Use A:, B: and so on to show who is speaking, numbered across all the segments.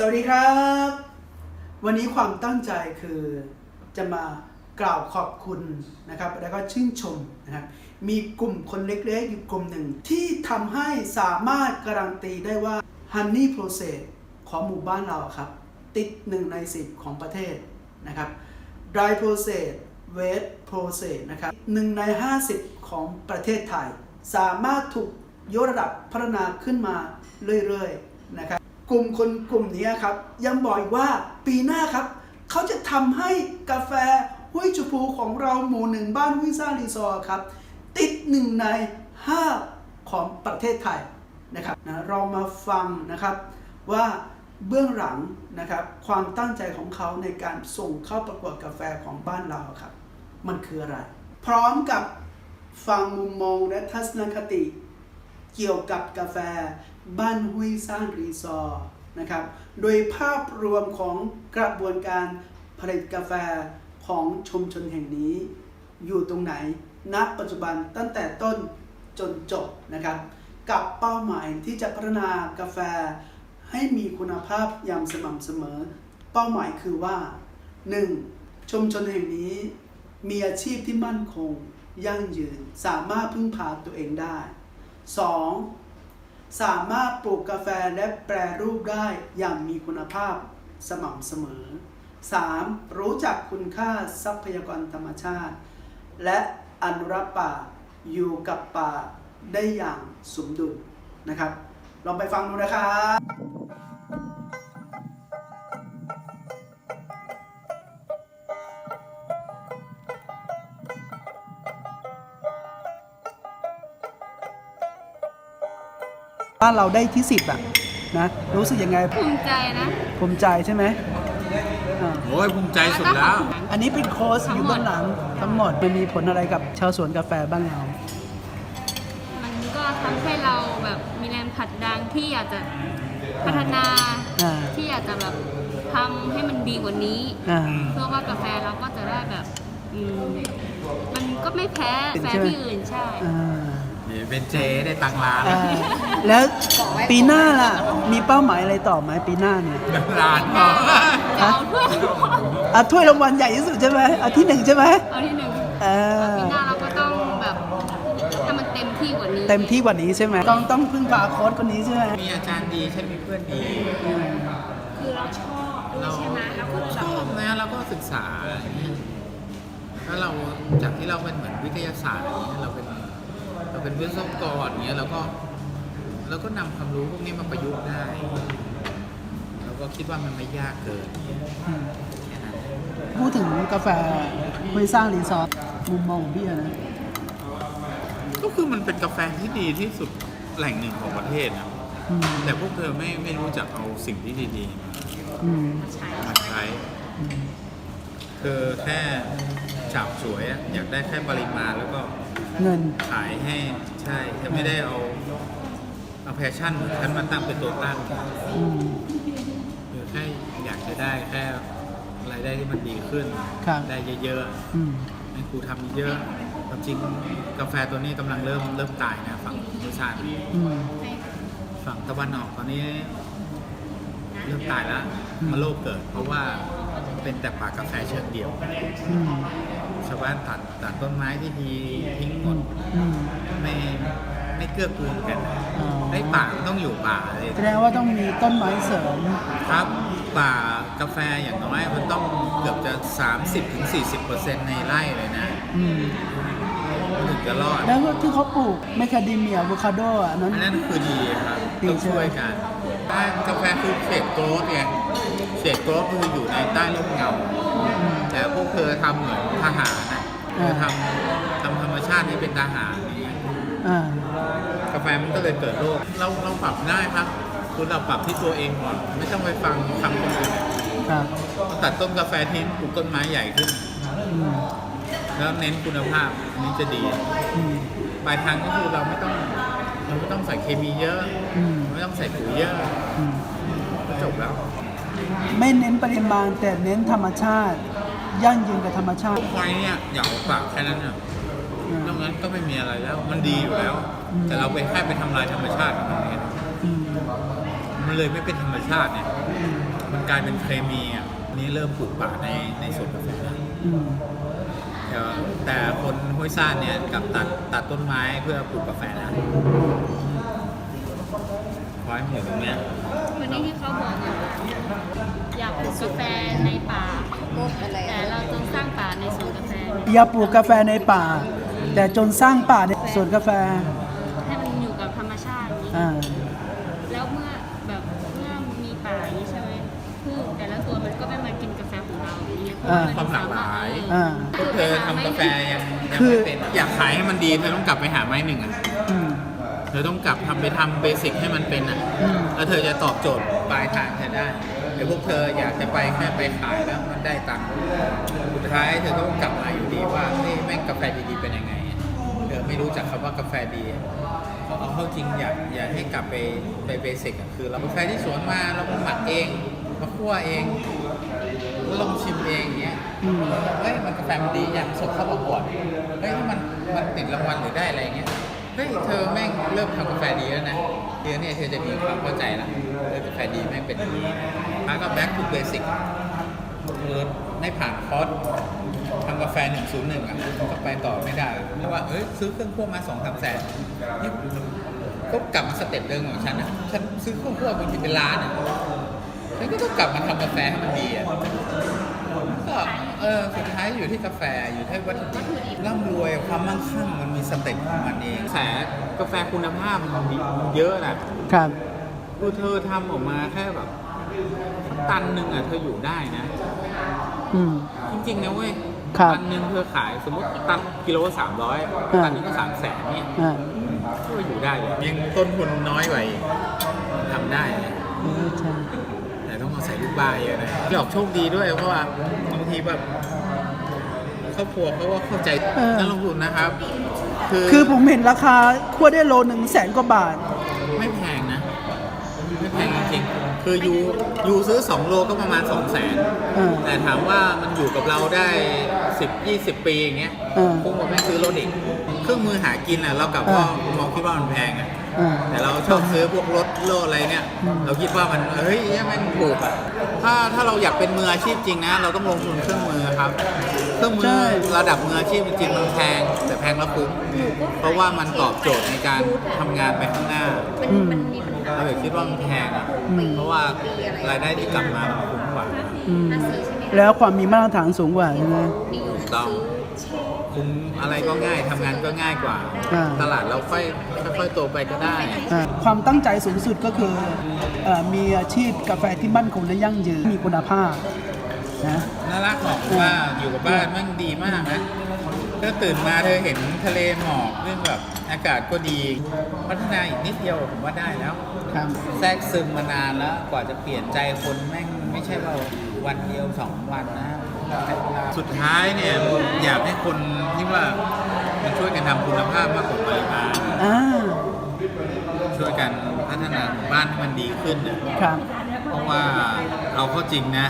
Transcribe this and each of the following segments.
A: สวัสดีครับ วันนี้ความตั้งใจคือจะมากล่าวขอบคุณนะครับ แล้วก็ชื่นชมนะครับ มีกลุ่มคนเล็กๆอยู่กลุ่มหนึ่ง ที่ทำให้สามารถการันตีได้ว่า Honey Process ของหมู่บ้านเราครับ ติดหนึ่งในสิบของประเทศนะครับ Dry Process Wet Process นะครับหนึ่งใน 50 ของประเทศไทย สามารถถูกยกระดับพัฒนาขึ้นมาเรื่อยๆนะครับ กลุ่มคนกลุ่มนี้ครับ ยังบอกอีกว่าปีหน้าครับ เขาจะทำให้กาแฟห้วยจูพูของเราหมู่หนึ่งบ้านห้วยซ่ารีสอร์ครับ ติดหนึ่งใน 5 ของประเทศไทยนะครับนะเรามาฟังนะครับว่าเบื้องหลังนะครับความตั้งใจของเขาในการส่งเข้าประกวดกาแฟของบ้านเราครับ มันคืออะไร พร้อมกับฟังมุมมองและทัศนคติ เกี่ยวกับกาแฟ บ้านห้วยซ่านรีสอร์ทนะครับ โดยภาพรวมของกระบวนการผลิตกาแฟของชุมชนแห่งนี้ อยู่ตรงไหน ณ ปัจจุบันตั้งแต่ต้นจนจบนะครับ กับเป้าหมายที่จะพัฒนากาแฟให้มีคุณภาพอย่างสม่ำเสมอ เป้าหมายคือว่า 1. ชุมชนแห่งนี้ มีอาชีพที่มั่นคง ยั่งยืน สามารถพึ่งพาตัวเองได้ 2. สามารถปลูกกาแฟและแปรรูปได้อย่างมีคุณภาพสม่ำเสมอ 3. รู้จักคุณค่าทรัพยากรธรรมชาติ และอนุรักษ์ป่าอยู่กับป่าได้อย่างสมดุลนะครับ ลองไปฟังดูนะครับ บ้านเราได้ที่สิบอะนะรู้สึกยังไง
B: ภูมิใจนะ
A: ภูมิใจใช่ไหมอ่า
C: โอ้ยภูมิใจสุดแล้ว
A: อันนี้เป็นโค้ชอยู่เบื้องหลังทั้งหมดมันมีผลอะไรกับชาวสวนกาแฟบ้านเรา
B: มันก็ทำให้เราแบบมีแรงผลักดันที่อยากจะพัฒนา
A: อ่า
B: ที่อยากจะแบบทำให้มันดีกว่านี้
A: อ่า
B: เพื่อว่ากาแฟเราก็จะได้แบบอืมมันก็ไม่แพ้แฟ
A: ใช่ไหม
B: ที่อื่นใช่
A: อ่า
C: นี่เป็นเจได้ตังค์ล้าน
A: อ่าแล้วปีหน้าล่ะ มีเป้าหมายอะไรต่อไหมปีหน้าเนี่ย
C: เงินล้านพอ
B: จะเอาถ้วย
A: อะถ้วยรางวัลใหญ่ที่สุดใช่ไหมอาที่หนึ่งใช่ไหม
B: เอาที่หนึ่ง
A: เออ
B: ปีหน้าเราก็ต้องแบบให้มันเต็มที่กว่านี้
A: เต็มที่กว่านี้ใช่ไหมต้องต้องพึ่งพาโค้ชคนนี้ใช่ไหม
C: มีอาจารย์ดีฉันมีเพื่อนดี
B: คือเราชอบด้วยใช่ไหมแล้วก็
C: ชอบนะเราก็ศึกษาแล้วเราจากที่เราเป็นเหมือนวิทยาศาสตร์อย่างเงี้ยเราเป็น เราเป็นวิศวกรอย่างเงี้ยเราก็เราก็นำความรู้พวกนี้มาประยุกต์ได้เราก็คิดว่ามันไม่ยากเกิน
A: อืม
C: แค่นั้น
A: พูดถึงกาแฟห้วยสร้างรีสอร์ทมุมมองของพี่อะนะ
C: ก็คือมันเป็นกาแฟที่ดีที่สุดแหล่งหนึ่งของประเทศนะ
A: อืม
C: แต่พวกเธอไม่ไม่รู้จักเอาสิ่งที่ดี
A: อืม
C: ๆมาใช้
A: อืม
C: คือแค่ฉาบฉวยอะอยากได้แค่ปริมาณแล้วก็
A: เงิน
C: ขายให้ใช่แค่ไม่ได้เอาเอาแพชชั่นของฉันมาตั้งเป็นตัวตั้ง
A: อืม
C: คือแค่อยากจะได้แค่รายได้ที่มันดีขึ้น
A: ครับ
C: ได้เยอะ
A: อืม
C: ๆให้ครูทำเยอะความจริงกาแฟตัวนี้กำลังเริ่มเริ่มตายนะฝั่งมุชาติ
A: อืม
C: ฝั่งตะวันออกตอนนี้ เริ่มตายแล้ว
A: อืม
C: มาโลกเกิด เพราะว่า เป็นแต่ป่ากาแฟเชิงเดียว
A: อืม
C: ชาวบ้านตัดตัดต้นไม้ที่ดีทิ้งหมด
A: อืม
C: ไม่ไม่เกื้อกูลกัน
A: อ๋อ
C: ไอ้ป่ามันต้องอยู่ป่าเลย
A: แสดงว่าต้องมีต้นไม้เสริม
C: ครับป่ากาแฟอย่างน้อยมันต้องเกือบจะ 30-40%ในไร่เลยนะ
A: อืม
C: มันถึงจะรอด
A: แล้วก็ที่เขาปลูกแมคคาเดเมียอะโวคาโดอะนั้น
C: อันนั้นคือดีครับ
A: ดี
C: ต้อง
A: ใช่ไหม
C: ช่วยกัน ถ้ากาแฟคือเศษโกรธไงเศษโกรธคืออยู่ในใต้ร่มเงา แต่พวกเธอทำเหมือนทหารนะเธอทำทำธรรมชาติให้เป็นทหารอย่างเงี้ย
A: อ่ากา
C: แฟมันก็เลยเกิดโรคเราเราปรับได้ครับ คุณเราปรับที่ตัวเองก่อน ไม่ต้องไปฟังคำคนอื่น
A: ครับ
C: ตัดต้นกาแฟทิ้งปลูกต้นไม้ใหญ่ขึ้น
A: อืม
C: แล้วเน้นคุณภาพอันนี้จะดี
A: อืม
C: ปลายทางก็คือเราไม่ต้อง เราไม่ต้องใส่เคมีเยอะ
A: อืม
C: ไม่ต้องใส่ปุ๋ยเยอะ
A: อืม
C: ก็จบแล้ว
A: ไม่เน้นปริมาณแต่เน้นธรรมชาติ ยั่งยืนกับธรรมชาติ
C: ไฟเนี่ยอย่าเอาปากแค่นั้นน่ะ
A: อืม
C: นอกนั้นก็ไม่มีอะไรแล้ว มันดีอยู่แล้ว
A: อืม
C: แต่เราไปแค่ไปทำลายธรรมชาติของมันเอง
A: อืม
C: มมันเลยไม่เป็นธรรมชาติเนี่ยมันกลายเป็นเคมีอะอันนี้เริ่มปลูกป่าในในสวนกาแฟแล้ว
A: อืม
C: เดี๋ยว แต่คนห้วยซ่านเนี่ยกลับตัดตัดต้นไม้เพื่อปลูกกาแฟแล้วพอให้มันอยู่ตรงเนี้ย
B: วันนี้ที่เขาบอกอะอยากปลูกกาแฟในป่าแต่เราจงสร้างป่าในสวนกาแฟ
A: อย่าปลูกกาแฟในป่า แต่จนสร้างป่าในสวนกาแฟ
B: ให้มันอยู่กับธรรมชาติอย่างนี้
A: อ่า
B: แล้วเมื่อแบบเมื่อมีป่าอย่างนี้ใช่ไหม พืชแต่ละตัวมันก็ไม่มากินกาแฟของเราอย่างเงี้ยเพราะ
A: อ่า
B: น
C: ความหลากหลาย
A: อ่า
C: พวกเธอทำกาแฟยังยัง
A: คือ
C: ไม่เป็นอยากขายให้มันดีเธอต้องกลับไปหาไม้หนึ่งอะ
A: อืม
C: เธอต้องกลับทำไปทำเบสิกให้มันเป็นอะ
A: อืม
C: แล้วเธอจะตอบโจทย์ปลายทางเธอได้เดี๋ยวพวกเธออยากจะไปแค่ไปขายแล้วมันได้ตังค์สุดท้ายเธอต้องกลับมาอยู่ดีว่าเฮ้ยแม่งกาแฟดีๆเป็นยังไงอะเธอไม่รู้จักคำว่ากาแฟดีเอาเอาเข้าจริงอยากอยากให้กลับไปไปเบสิกอะคือเรากาแฟที่สวนมาเรามาหมักเอง มาคั่วเองแล้วลองชิมเองอย่างเงี้ย
A: อืม
C: เฮ้ยมันกาแฟมันดีอย่างส่งเข้าประกวดเฮ้ยถ้ามันมันติดรางวัลหรือได้อะไรเงี้ยเฮ้ยเธอแม่งเริ่มทำกาแฟดีแล้วนะเดือนนี้เธอจะมีความเข้าใจละเออกาแฟดีแม่งเป็นอย่างนี้แล้วก็ back to basic คือไม่ผ่านคอร์สทำกาแฟ 101 อะก็ไปต่อไม่ได้เพราะว่าเอ้ยซื้อเครื่องคั่วมา2 3แสนนี่ก็กลับมาสเต็ปเดิมของฉันนะฉันซื้อเครื่องคั่วบางทีเป็นล้านอะ ฉันก็ต้องกลับมาทำกาแฟให้มันดีอะก็เออสุดท้ายอยู่ที่กาแฟอยู่ที่วัตถุดิบร่ำรวยความมั่งคั่งมันมีสเต็ปของมันเองแสกาแฟคุณภาพมันมีมันเยอะนะครับคือเธอทำออกมาแค่แบบ ตันหนึ่งอะเธออยู่ได้นะ
A: อืม
C: จริงๆนะเว้ย
A: ครับ
C: ตันหนึ่งเธอขายสมมติตันกิโลสามร้อย
A: อ่า
C: ตันหนึงก็สามแสนเนี่ย
A: อ่า
C: ก็อยู่ได้เลยยังต้นทุนน้อยกว่าอีกทำได้นะ
A: เออใช่
C: แต่ต้องอาศัยลูกบ้านเยอะนะหยอกโชคดีด้วยเพราะว่าบางทีแบบครอบครัวเขาก็เข้าใจนักลงทุนนะครับ คือ
A: คือผมเห็นราคาคั่วได้โลหนึ่งแสนกว่าบาท
C: ไม่แพงนะ ไม่แพงจริงๆคือยูยูซื้อ 2 โลก็ประมาณ 2 0 0 0 0น
A: อ่า
C: แต่ถามว่ามันอยู่กับเราได้ 10 20 ปีอย่างเงี้ย
A: อ่า
C: คงบอกไม่ซื้อรถอีก เครื่องมือหากินอะเรากลับว่า
A: อ่าม
C: องคิดว่ามันแพงอะ
A: อ่า
C: แต่เราชอบซื้อพวกรถโลดอะไรเนี่ย
A: อืม
C: เราคิดว่ามันเฮ้ยเนี่ยมันถูกอะถ้าถ้าเราอยากเป็นมืออาชีพจริงนะ เราต้องลงทุนเครื่องมือครับ เครื่องมือระดับมืออาชีพจริงๆมันแพง แต่แพงแล้วคุ้มเพราะว่ามันตอบโจทย์ในการทำงานไปข้างหน้า
B: มันมันมีปัญหา
C: เราเลยคิดว่ามันแพงอะ
A: อืม
C: เพราะว่ารายได้ที่กลับมามันคุ้มกว่า
A: อืม
B: ภาษีใช่ไหม
A: แล้วความมีมาตรฐานสูงกว่าใช่ไหม
B: มีอยู่
C: ถูก ต้องคุ้มอะไรก็ง่ายทำงานก็ง่ายกว่า
A: อ่า
C: ตลาดเราค่อยค่อยๆโตไปก็ได้
A: อ่าความตั้งใจสูงสุดก็คือเอ่อมีอาชีพกาแฟที่มั่นคงและยั่งยืน มีคุณภาพนะ
C: น่ารักบอกว่าอยู่กับบ้านมันดีมากนะเธอตื่นมาเธอเห็นทะเลหมอกเรื่องแบบอากาศก็ดี พัฒนาอีกนิดเดียวผมว่าได้แล้ว
A: ครับ
C: แทรกซึมมานานแล้วกว่าจะเปลี่ยนใจคนแม่งไม่ใช่ว่าวันเดียวสองวันนะ สุดท้ายเนี่ยอยากให้คนที่ว่ามันช่วยกันทำคุณภาพมากกว่าปริมาณ
A: อ่า
C: ช่วยกันพัฒนาหมู่บ้านให้มันดีขึ้นเนี่ย
A: ครับ
C: เพราะว่าเอาเข้าจริงนะ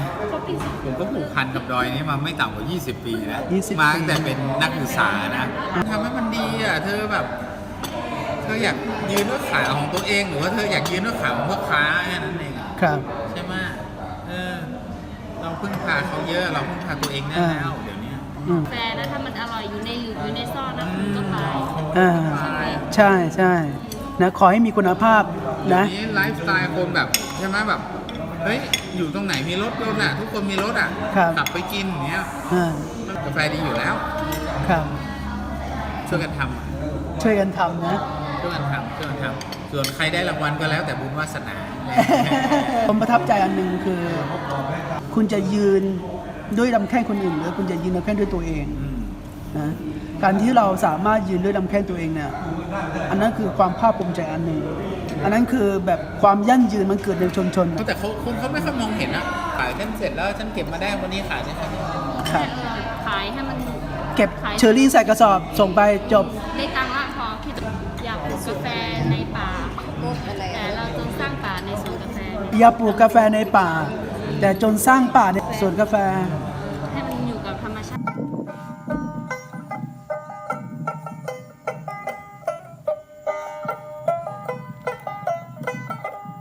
C: ผมก็ผูกพันกับดอยนี้มาไม่ต่ำกว่า 20 ปีแล้ว
A: 20
C: มาตั้งแต่เป็นนักศึกษานะทำให้มันดีอะเธอแบบ เธออยากยืนด้วยขาของตัวเอง หรือว่าเธออยากยืนด้วยขาของพ่อค้าแค่นั้นเองอะ
A: ครับ
C: ใช่ไหมเออ เรา พึ่งพาเขาเยอะเราพึ่งพาตัวเองได้แล้วเดี๋ยวนี้
A: อืม
B: กาแฟนะถ้ามันอร่อยอยู่ในหลืบอยู่ในซอกนะคุณก็ไป
A: อ่า
B: ใช่ไหม
A: ใช่ใช่นะขอให้มีคุณภาพ
C: เดี๋ยว
A: นะ
C: นี้ไลฟ์สไตล์คนแบบใช่ไหมแบบเฮ้ยอยู่ตรงไหนมีรถรถอะ ทุกคนมีรถอะ
A: ครับ
C: ขับไปกินอย่างเงี้ย
A: อ่ากา
C: แฟดีอยู่แล้ว
A: ครับ
C: ช่วยกันทำ
A: ช่วยกันทำนะ
C: ช่วยกันทำช่วยกันทำส่วนใครได้รางวัลก็แล้วแต่บุญวาสนา
A: ผมประทับใจอันหนึ่งคือ คุณจะยืนด้วยลำแข้งคนอื่น หรือคุณจะยืนลำแข้งด้วยตัวเอง
C: อืม
A: นะการที่เราสามารถยืนด้วยลำแข้งตัวเองเนี่ยอันนั้นคือความภาคภูมิใจอันหนึ่งอันนั้นคือแบบความยั่งยืนมันเกิดในชุมชน
C: แต่เขาคนเขาไม่ค่อยมองเห็นอะขายฉันเสร็จแล้วฉันเก็บมาได้วันนี้ขายฉันแค่นี้
A: ครับ
B: ขายให้มัน
A: เก็บเชอร์รี่ใส่กระสอบส่งไปจบ
B: ได้ตังค์ละพอที่จะอยากปลูกกาแฟในป่าแต่เราจงสร้างป่าในสวนกาแฟ
A: อย่าปลูกกาแฟในป่า แต่จนสร้างป่าในสวนกาแฟ